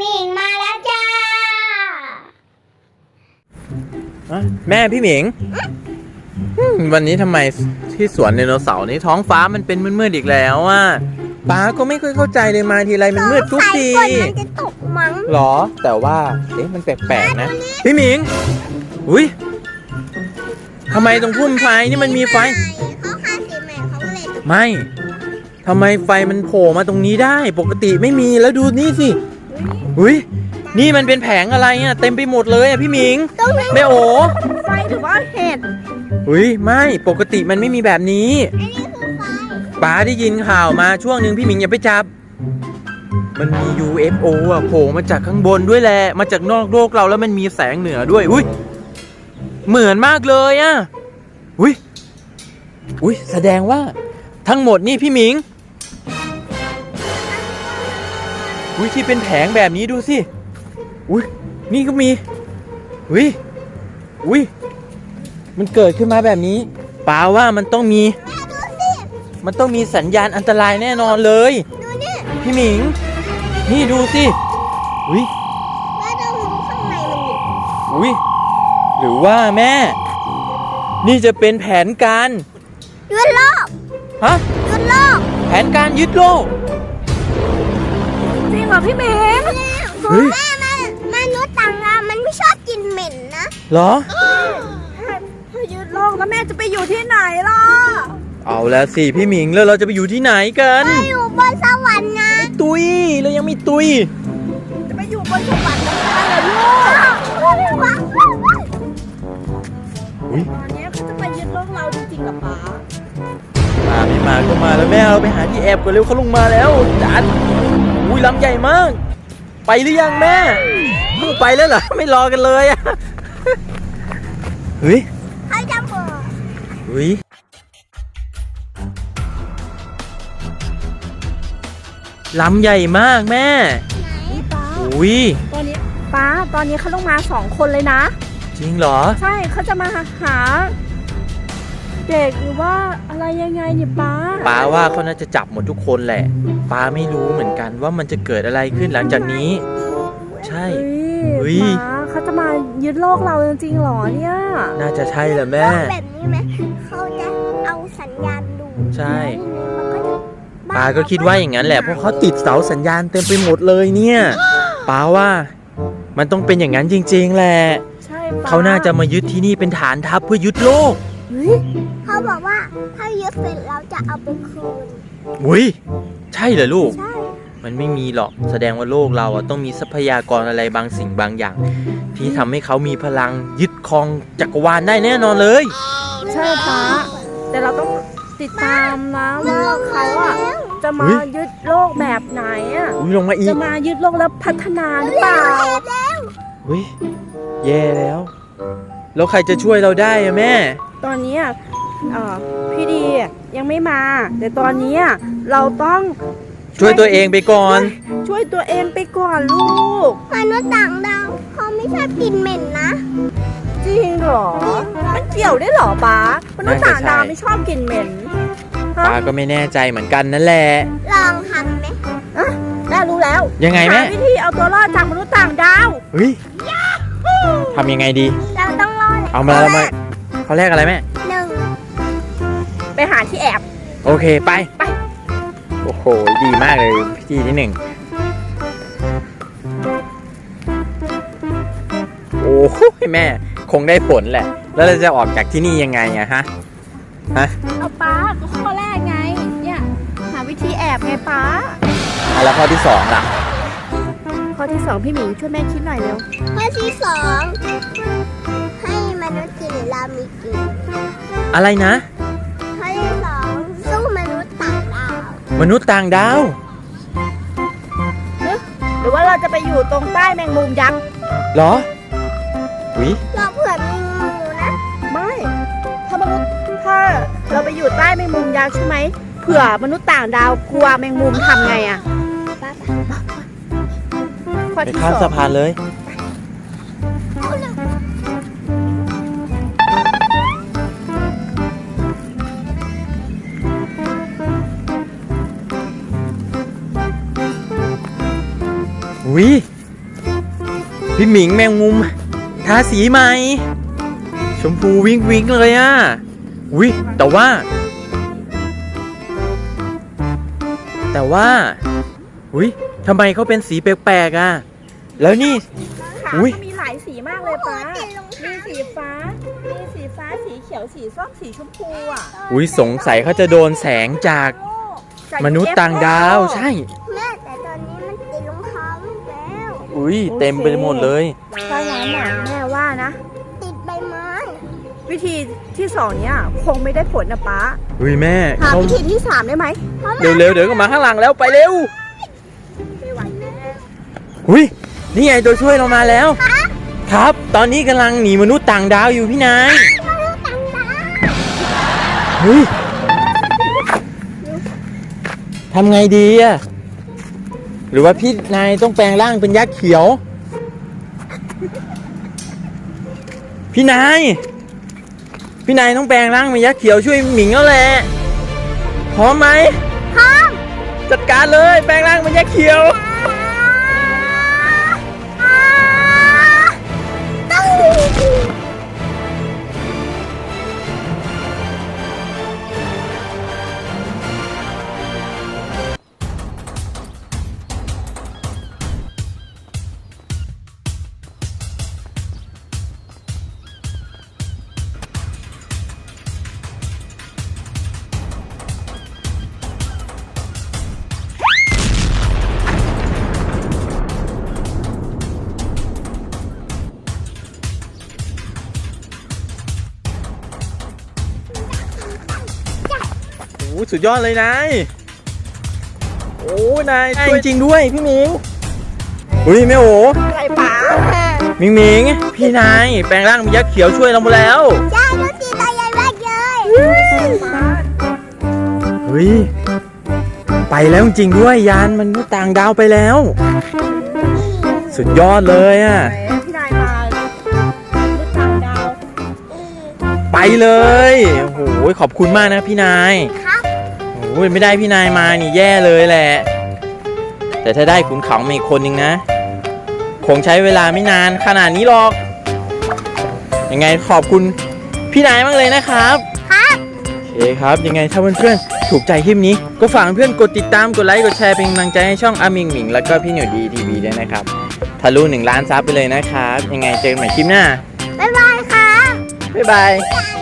หมิงมาแล้วจ้า อะแม่พี่หมิงอืมวันนี้ทำไมที่สวนไดโนเสาร์นี้ท้องฟ้ามันเป็นมืดๆอีกแล้วอะป้าก็ไม่ค่อยเข้าใจเลยมาทีไรมันมืดทุกทีสงสัยฝนมันจะตกมั้งหรอ แต่ว่าเอ๊ะมันแปลกๆนะ พี่หมิง อุ้ยทำไมตรงพุ่มไฟนี่มันมีไฟ เขาคาสีใหม่เขาก็เลยตกไม่ ทำไมไฟมันโผล่มาตรงนี้ได้ ปกติไม่มี แล้วดูนี่สิ อุ้ยนี่มันเป็นแผงอะไรอะเต็มไปหมดเลยอะพี่หมิงตรงนั้นแม่โอไฟหรือว่าเห็ดอุ้ยไม่ปกติมันไม่มีแบบนี้อันนี้คือไฟป้าได้ยินข่าวมาช่วงหนึ่งพี่หมิงอย่าไปจับ มันมี UFO อะโผล่มาจากข้างบนด้วยแหละมาจากนอกโลกเราแล้วมันมีแสงเหนือด้วยอุ้ยเหมือนมากเลยอะอุ้ยอุ้ยแสดงว่าทั้งหมดนี่พี่หมิง อุ้ยที่เป็นแผงแบบนี้ดูสิ อุ้ยนี่ก็มี อุ้ย อุ้ย มันเกิดขึ้นมาแบบนี้ป้าว่ามันต้องมีดูสิมันต้องมีสัญญาณอันตรายแน่นอนเลย ดูนี่พี่หมิง นี่ดูสิ อุ้ยแม่ต้องรู้ข้างในมันอยู่อุ้ย หรือว่าแม่ นี่จะเป็นแผนการ ยึดโลกฮะ ยึดโลก แผนการยึดโลกจริง เหรอพี่เมงเฮ้ย แม่แม่มนุษย์ต่างดาวมันไม่ชอบกินเหม็นนะเหรอถ้ายึดโลกแล้วแม่จะไปอยู่ที่ไหนล่ะเอาแล้วสิพี่หมิงแล้วเราจะไปอยู่ที่ไหนกัน ไปอยู่บนสวรรค์ไงตุยเรายังไม่ตุย จะไปอยู่บนสวรรค์ได้เหรอลูกอุ้ยตอนนี้เขาจะมายึดโลกเราจริงๆกับป๋ามาไม่มาก็มาแล้วแม่เราไปหาที่แอบกันเร็วเขาลงมาแล้วจัดอุ้ย ลำใหญ่มาก ไปหรือยังแม่เพิ่งไปแล้วเหรอ ไม่รอกันเลยอะเฮ้ยเขาจะบอกอุ้ยลำใหญ่มากแม่นี่ป๋าอุ้ยตอนนี้ป๋าตอนนี้เขาต้องมาสองคนเลยนะ จริงเหรอ ใช่เขาจะมาหาเด็กหรือว่าอะไรยังไงเนี่ยป๋า ป้าว่าเขาน่าจะจับหมดทุกคนแหละป้าไม่รู้เหมือนกันว่ามันจะเกิดอะไรขึ้นหลังจากนี้ ใช่ เฮ้เฮ้ยยป๋าเขาจะมายึดโลกเราจริงๆเหรอเนี่ย น่าจะใช่แหละโลแม่กแบบนี้ไหมเขาจะเอาสัญญาณดูใช่มันก็จะป้าก็คิดว่าอย่างนั้นแหละเพราะเขาติดเสาสัญญาณเต็มไปหมดเลยเนี่ยป้าว่า มันต้องเป็นอย่างนั้นจริงๆแหละ ใช่ป๋าเขาน่าจะมายึดที่นี่เป็นฐานทัพเพื่อยึดโลก เฮ้ยเขาบอกว่าถ้ายึดเสร็จเราจะเอาไปคืนอุ้ยใช่เหรอลูก ใช่มันไม่มีหรอกแสดงว่าโลกเราอะต้องมีทรัพยากรอะไรบางสิ่งบางอย่าง ที่ทำให้เขามีพลังยึดครองจักรวาลได้แน่นอนเลย ใช่ป๋าแต่เราต้องติดตามนะว่าเขาอะจะมาเฮ้ยยึดโลกแบบไหนอะอุ้ยลงมาอีจะกมายึดโลกแล้วพัฒนาหรือเปล่าอุ้ยแย่แล้ว แล้วใครจะช่วยเราได้อะแม่ ตอนนี้อะเอ่อพี่ดียังไม่มา แต่ตอนนี้อะเราต้องช่วยตัวเองไปก่อน ช่วยตัวเองไปก่อนลูกมนุษย์ต่างดาวเขาไม่ชอบกินเหม็นนะ จริงเหรอ มันเกี่ยวได้วยเหรอป้ามนุษย์ต่างดาวน่าจะใช่ไม่ชอบกินเหม็นฮะป้าก็ไม่แน่ใจเหมือนกันนั่นแหละ ลองทำไหมแม่รู้แล้ว ยังไงแม่หาวิธีเอาตัวรอดจากมนุษย์ต่างดาวเฮ้ยทำยังไงดี เราต้องรอดเอามาแล้วมาเขาแรกอะไรแม่ หนึ่งไปหาที่แอบ โอเคไปไป โอ้โห ดีมากเลยพิธีที่หนึ่งโอ้โหแม่ คงได้ผลแหละ แล้วเราจะออกจากที่นี่ยังไงอะฮะฮะเอาป้าก็ข้อแรกไง เนี่ย หาวิธีแอบไงป้า อะแล้วข้อที่สองล่ะ ข้อที่สองพี่หมิงช่วยแม่คิดหน่อยเร็ว ข้อที่สอง ให้มนุษย์กินเรามีกินอะไรนะ ข้อที่สองสู้มนุษย์ต่างดาวมนุษย์ต่างดาว หรือว่าเราจะไปอยู่ตรงใต้แมงมุมยักษ์เหรอวิเราเผื่อมีงูนะไม่ถ้ามนุษย์ถ้าเราไปอยู่ใต้แมงมุมยักษ์ใช่ไหมเผื่อมนุษย์ต่างดาวกลัวแมงมุมทำไงอะป้าข้อไปที่ข้ามสอสะงพานเลย วิพี่หมิงแมงมุมทาสีใหม่ ชมพูวิงวิงเลยอะอุ้ยแต่ว่า แต่ว่าอุ้ยทำไมเขาเป็นสีแปลกๆอะแล้วนี่ ขาอุ๊ยเขามีหลายสีมากเลยป้าติดรองมีเท้าสีฟ้า มีสีฟ้า สีเขียว สีส้ม สีชมพูอะอุ้ยสงสัยเขาจะโดนแสงจากจาก มนุษย์ต่างดาวใช่ อุ้ยเต็มไปหมดเลยถ้างั้นน่ะแม่ว่านะ ติดใบไม้วิธีที่สองเนี้ยคงไม่ได้ผลนะป้าอุ้ยแม่หาเขาวิธีที่สามได้ไหมเร็วๆเดี๋ยวก็มาข้างหลังแล้วไปเร็วไม่ไหวแม่อุ้ยนี่ไงตัวช่วยเรามาแล้ว ครับ ตอนนี้กำลังหนีมนุษย์ต่างดาวอยู่พี่นายมนุษย์ต่างดาวเฮ้ยทำไงดีอะ หรือว่าพี่นายต้องแปลงร่างเป็นยักษ์เขียว พี่นาย พี่นายต้องแปลงร่างเป็นยักษ์เขียวช่วยหมิงแล้วแหละพร้อมไหมพร้อมจัดการเลยแปลงร่างเป็นยักษ์เขียว สุดยอดเลยนายโอ้นายช่วยจริงด้วยพี่หมิงอุ้ยแม่โออะไรป้าหมิงหมิงพี่นายแปลงร่างเป็นยักษ์เขียวช่วยเราหมดแล้วใช่ดูสิตัวใหญ่มากเลยป้าเฮ้ยไปแล้วจริงๆด้วยยานมันษย์ต่างดาวไปแล้ว สุดยอดเลยอะไหนพี่นายมาลูกต่างดาวไปเลยโอ้โหขอบคุณมากนะพี่นายครับ โอ้ยไม่ได้พี่นายมานี่แย่เลยแหละ แต่ถ้าได้ขุนเขามาอีกคนนึงนะ คงใช้เวลาไม่นานขนาดนี้หรอก ยังไงขอบคุณพี่นายมากเลยนะครับครับโอเคครับ ยังไงถ้าเพื่อนๆถูกใจคลิปนี้ ก็ฝากเพื่อนกดติดตามกดไลค์กดแชร์เป็นกำลังใจให้ช่องอามิงหมิงแล้วก็พี่หนูดีทีวีด้วยนะครับทะลุหนึ่งล้านซับไปเลยนะครับ ยังไงเจอกันใหม่คลิปหน้าบ๊ายบายครับบ๊ายบายบ๊ายบาย